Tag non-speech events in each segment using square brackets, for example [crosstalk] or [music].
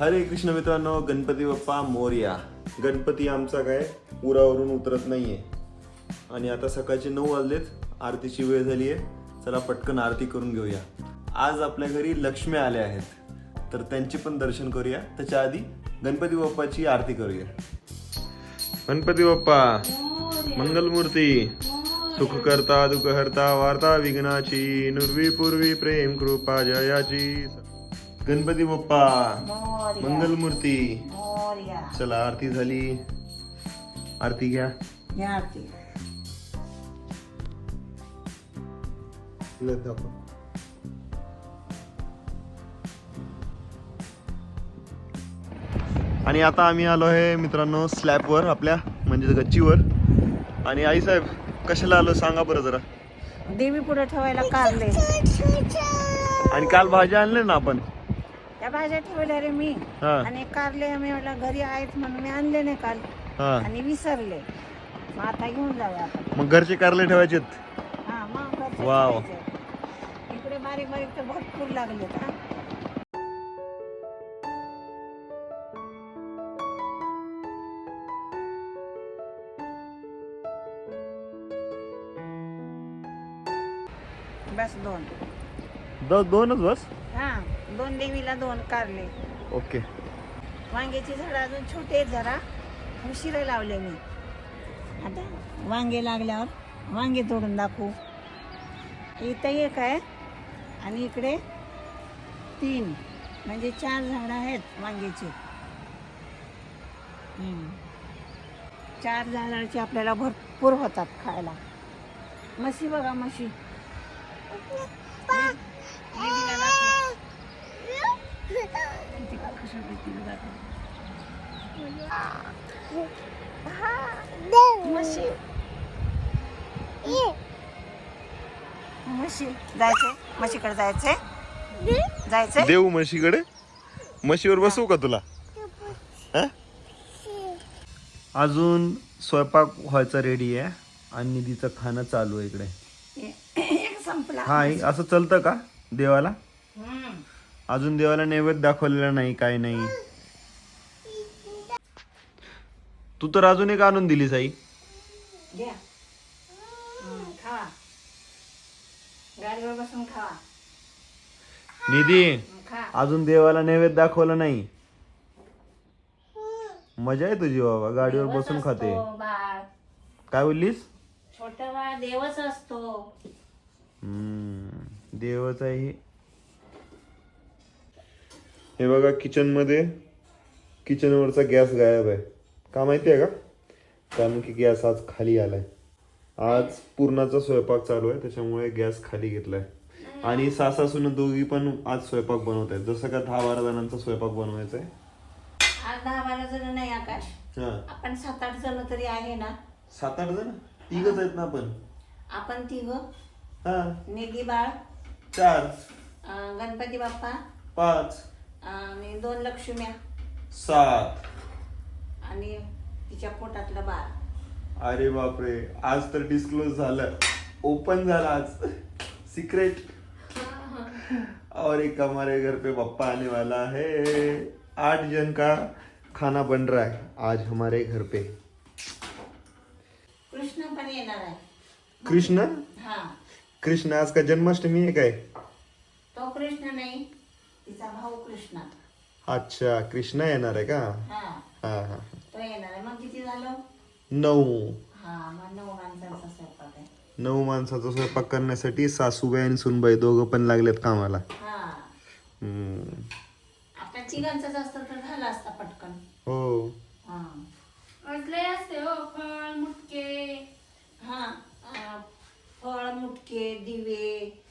हरे कृष्ण मित्रांनो गणपती बाप्पा मोर्या. गणपती आमचा काय? उरावरून उतरत नाहीये. आणि आता सकाळचे नऊ वाजलेत आरतीची वेळ झाली आहे. चला पटकन आरती करून घेऊया. आज आपल्या घरी लक्ष्मी आल्या आहेत. तर त्यांचे पण दर्शन करूया. त्याच्या आधी गणपती बाप्पाची आरती करूया. गणपती बाप्पा मंगलमूर्ती. सुख करता दुःख हरता वार्ता विघ्नाची नुर्वी पूर्वी प्रेम कृपा जयाची. गणपती बाप्पा मोरया. मंगलमूर्ती. मोरया. चला आरती झाली. आरती घ्या. आणि आता आम्ही आलो आहे मित्रांनो स्लॅबवर आपल्या म्हणजे गच्चीवर. आणि आई साहेब कशाला आलो सांगा बरं जरा. देवी पुढे ठेवायला कारले आणि काल भाज्या आणले ना आपण? त्या भाज्या ठेवल्या रे मी. हा. आणि कारले आम्ही म्हटलं घरी आहेत म्हणून मी आणले नाही काल. हा. आणि विसरले. मग आता घेऊन जाऊया आपण. मग घरचे कारले ठेवायचेत? हा मग घरचे वाव. ठेवायचे. इकडे बारीक बारीक तर भरपूर लागलेत हा. बस दोन. द दोनच बस? दोन देवीला दोन कारले. ओके. वांग्याची झाडं अजून छोटे आहेत जरा. उशिरा लावले मी. आता वांगे लागल्यावर वांगे तोडून दाखवू. इथं एक आहे आणि इकडे तीन. म्हणजे चार झाडं आहेत वांग्याची. हम्म. चार झाडाचे आपल्याला भरपूर होतात खायला. म्हशी बघा म्हशी दीदीला दाखव. किती कशा रीतीने दाखव. म्हशी जायचंय म्हशीकडे जायचंय जायचंय देऊ म्हशीकडे म्हशीवर बसवू का तुला? हा? अजून स्वयंपाक व्हायचा रेडी आहे आणि निधीचं खाणं चालू आहे इकडे. एक संपला. हा असं चलतं का देवाला? हम्म. अजून देवाला नैवेद्य दाखवलेला नाही काय नाही. तू तर अजून एक आणून घ्या. खावा गाडीवर बसून खावा निधी खा. अजून देवाला नैवेद्य दाखवलं नाही. मजा आहे तुझी बाबा. गाडीवर देवच बसून खाते. असतो, बाळ. काय बोललीस? छोट बाळ देवच असतो. हम्म, देवच आहे. हे. हे बघा किचनमध्ये किचन वरचा गॅस गायब आहे. का माहिती आहे का? कारण की गॅस आज खाली आलाय. आज पूर्णाचा स्वयंपाक चालू आहे त्याच्यामुळे गॅस खाली घेतलाय. आणि सासा सुन दोघी पण आज स्वयंपाक बनवत आहेत. जसं का दहा बारा जणांचा स्वयंपाक बनवायचा आहे आज दहा बारा जण नाही आकाश. हा. आपण सात आठ जण तरी आहे ना? सात आठ जण? तिघच आहेत ना आपण? आपण तिघ? हा. निधी बाळ? चार. अं, गणपती बाप्पा? पाच. आणि दोन लक्ष्म्या. सात. आणि तिच्या पोटातलं बाळ. अरे बापरे आज तर डिस्क्लोज झालं. ओपन झालं आज. सिक्रेट और एक हमारे घर पे पप्पा आने वाला है. आठ जन का खाना बन रहा है आज हमारे घर पे. कृष्ण पण येणार आहे. कृष्ण? हा. कृष्ण आज का जन्माष्टमी है काय? तो कृष्ण नाही. तिचा भाऊ कृष्ण अच्छा कृष्ण येणार आहे का? हा. हा हा. तो येणार आहे. मग किती झालं? नऊ. हा मग नऊ माणसांचा स्वयंपाक आहे. नऊ माणसाचा स्वयंपाक करण्यासाठी सासूबाई आणि सुनबाई दोघं पण लागलेत कामाला. हा. हम्म. आपल्या तिघांचाच असतं तर झालं असता पटकन. हो. हा. असते हो फळ मुटके. हा. अं, फळ मुटके दिवे.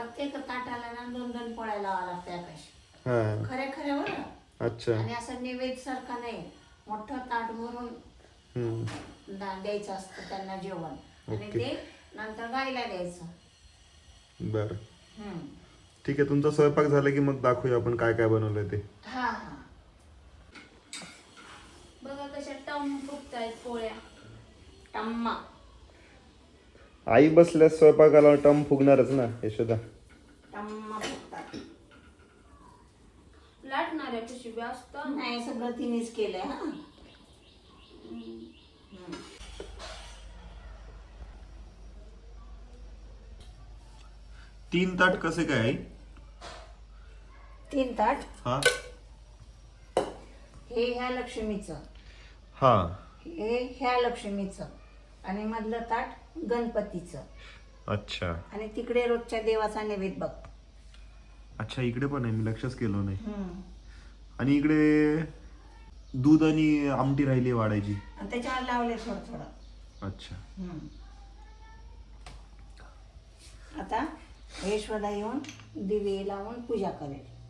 प्रत्येक ताटाला ना दोन दोन पोळ्या लावा लागते आकाश. हा. खरे खरे बरं अच्छा. आणि असं नैवेद्य सारखं नाही. मोठं ताट भरून हम्म. दा- द्यायचं असतं त्यांना जेवण. आणि. ते नंतर गाईला द्यायचं. बरं. हम्म. ठीक आहे तुमचा स्वयंपाक झाला की मग दाखवूया आपण काय काय बनवलंय ते. हा हा. बघा कशा टम फुगतायत पोळ्या. टम्मा. आई बसल्यास स्वयंपाकाला टम फुगणारच ना यशोदा. लाटणाऱ्या असतं नाही सगळं तिनेच केलंय हा. तीन ताट कसे काय आई? तीन ताट? हा. हे ह्या लक्ष्मीचं. हा. हे ह्या लक्ष्मीचं. आणि मधलं ताट? गणपतीचं. अच्छा. आणि तिकडे रोजच्या देवाचा नैवेद्य बघ. अच्छा इकडे पण आहे मी लक्षच केलं नाही. हम्म. आणि इकडे दूध आणि आमटी राहिली वाढायची. आणि त्याच्यावर लावले थोडं थोडं. अच्छा. हम्म. आता यशोदा येऊन दिवे लावून पूजा करेल.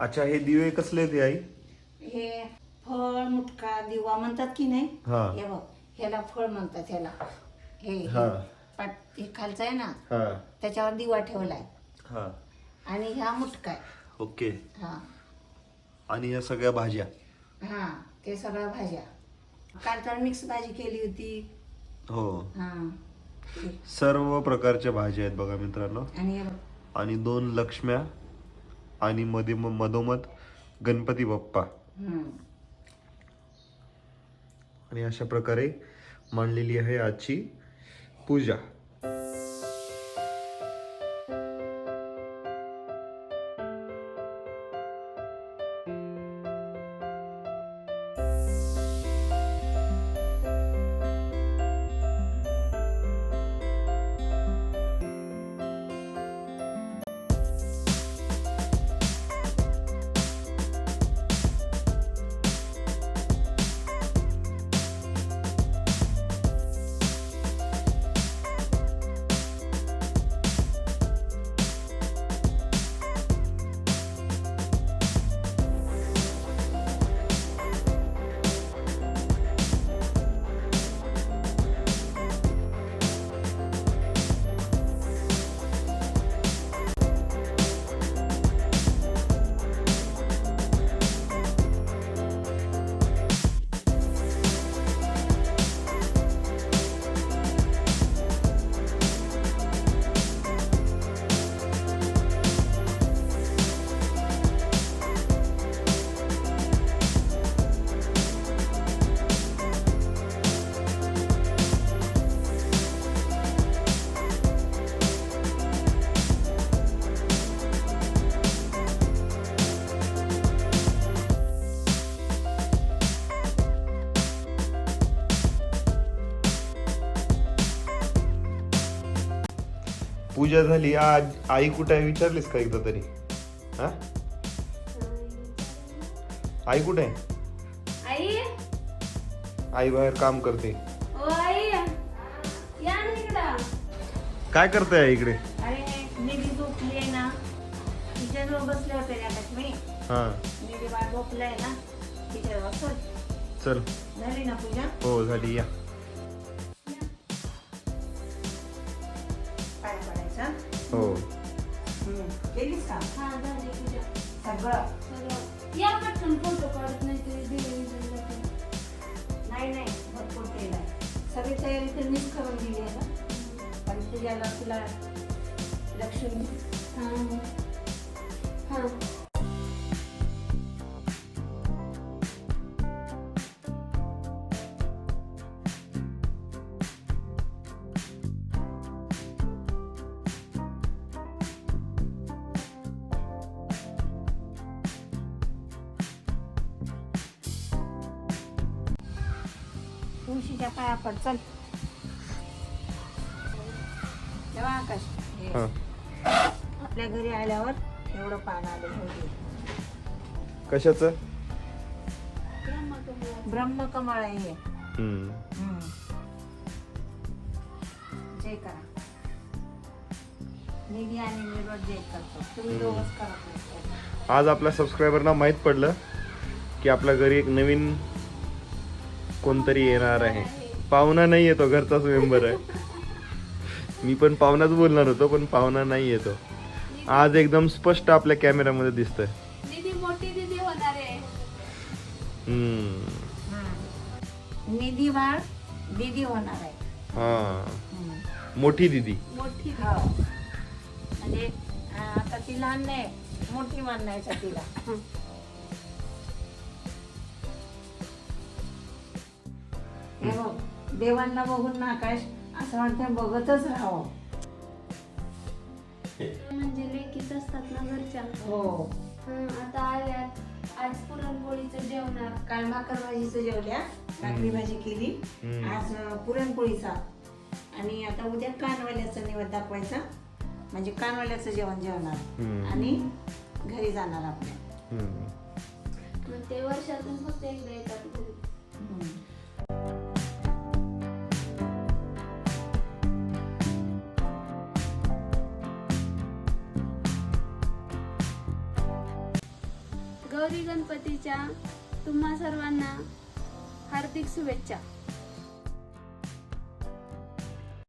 अच्छा हे दिवे कसले ते आई? हे फळ मुटका दिवा म्हणतात की नाही? हा. हे बघ ह्याला फळ म्हणतात ह्याला. हे हे हा. पाट हे खालचं आहे ना हा. त्याच्यावर दिवा ठेवलाय. हा. आणि ह्या मुटका आहे. ओके. हा. आणि या सगळ्या भाज्या? हा ते सगळ्या भाज्या. काल तर मिक्स भाजी केली होती. हो. हा. ते. सर्व प्रकारच्या भाज्या आहेत बघा मित्रांनो. आणि हे बघ, आणि दोन लक्ष्म्या आणि मध्ये म- मधोमध गणपती बाप्पा. हम्म. आणि अशा प्रकारे मांडलेली आहे आजची पूजा पूजा झाली आज आई कुठे आहे विचारलीस का एकदा तरी? हा? आई कुठे आहे? आई? आई बाहेर काम करते. ओ आई या ना इकडं. काय करते आई इकडे? अरे निधी झोपली आहे ना. तिच्याजवळ बसले होते ना लक्ष्मी हा. निधी बाळ झोपलाय ना. तिच्याजवळ. चल. चल. झाली ना पूजा? हो झाली या. हो केलीस का हा झाली पूजा सगळं सगळं या पटकन फोटो काढत नाही तरी दिवे नाही नाही भरपूर केलं सगळी तयारी तर मीच करून दिली आहे ना पण तुझ्याला तुला लक्ष्मी हां हां तुळशीच्या पाया पड चल. तेव्हा आकाश. हे. हा. आपल्या घरी आल्यावर एवढं पान आलं होते कशाचं? ब्रह्मकमळ आहे हे. हम्म. हम्म. जय करा. निधी आणि मी रोज जय करतो. तुम्ही रोज करत नसतो आज आपल्या सबस्क्रायबरना माहीत पडलं की आपल्या घरी एक नवीन कोणतरी येणार आहे. पाहुणा नाही येतो घरचाच मेंबर आहे. मी पण पाहुणाच बोलणार होतो पण पाहुणा नाही येतो. आज एकदम स्पष्ट आपल्या कॅमेऱ्यामध्ये दिसतंय. दीदी मोठी दीदी होणार आहे. हम्म. निधी बाळ दीदी होणार आहे. हा. हम्म. मोठी दिदी. मोठी हो. म्हणजे आता ती लहान नाही मोठी मानायचं तिला. [laughs] हे बघ देवांना बघून ना आकाश असं वाटतं बघतच राहावं. म्हणजे लेकीच असतात ना घरच्या? हो. हं, आता आल्यात. आज पुरणपोळीचं जेवणार. काल भाकर भाजीचं जेवल्या भाकरी भाजी केली. आज अं, पुरणपोळीचा. आणि आता उद्या कानवाल्याचा निवड दाखवायचा. म्हणजे कानवाल्याचं जेवण जेवणार. आणि घरी जाणार आपल्या. मग ते वर्षातून फक्त एकदा गौरी गणपतीच्या तुम्हा सर्वांना हार्दिक शुभेच्छा.